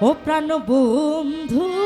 ও প্রাণ বন্ধু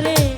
volver.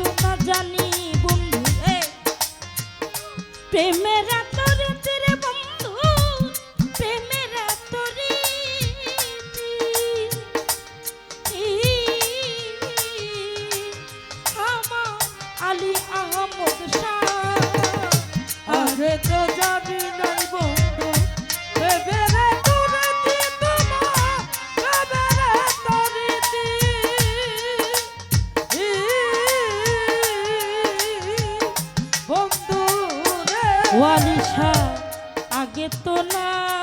তো না জানি বন্ধু রে। প্রেমের তোরে তেরে বন্ধু, প্রেমের তোরে আমার আলী আহমদ শাহ। আরে তোর লাগে তো না।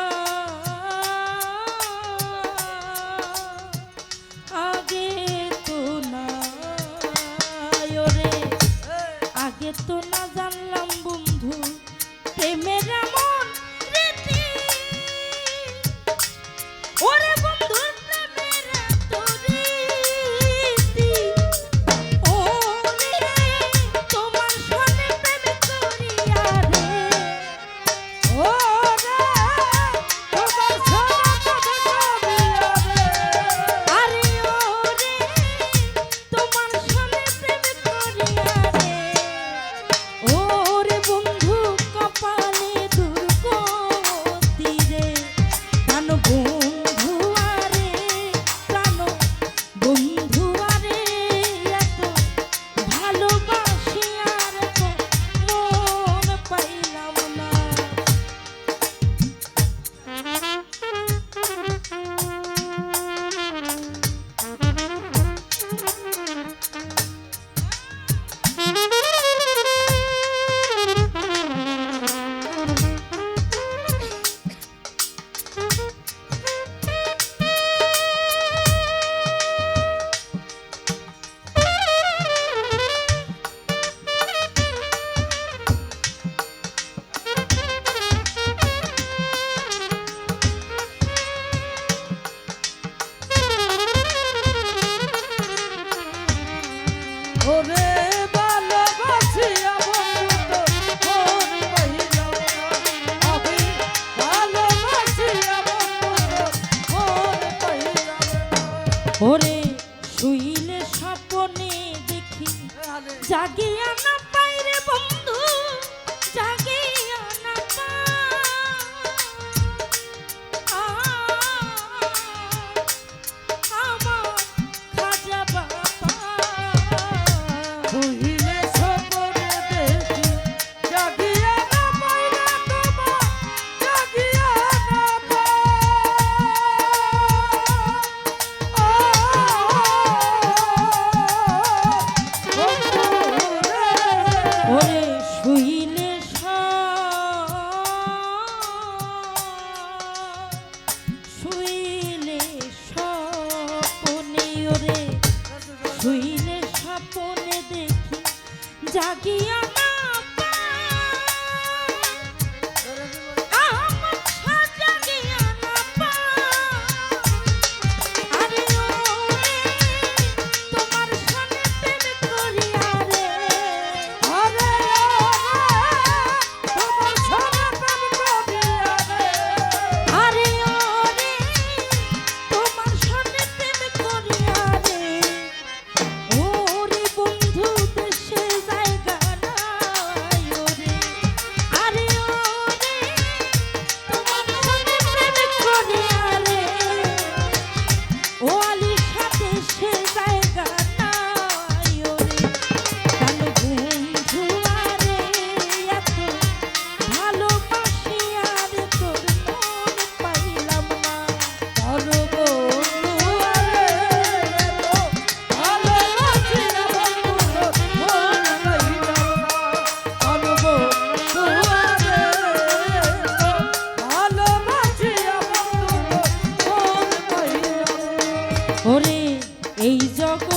ওরে জাগিয়া ওরে এই জগতে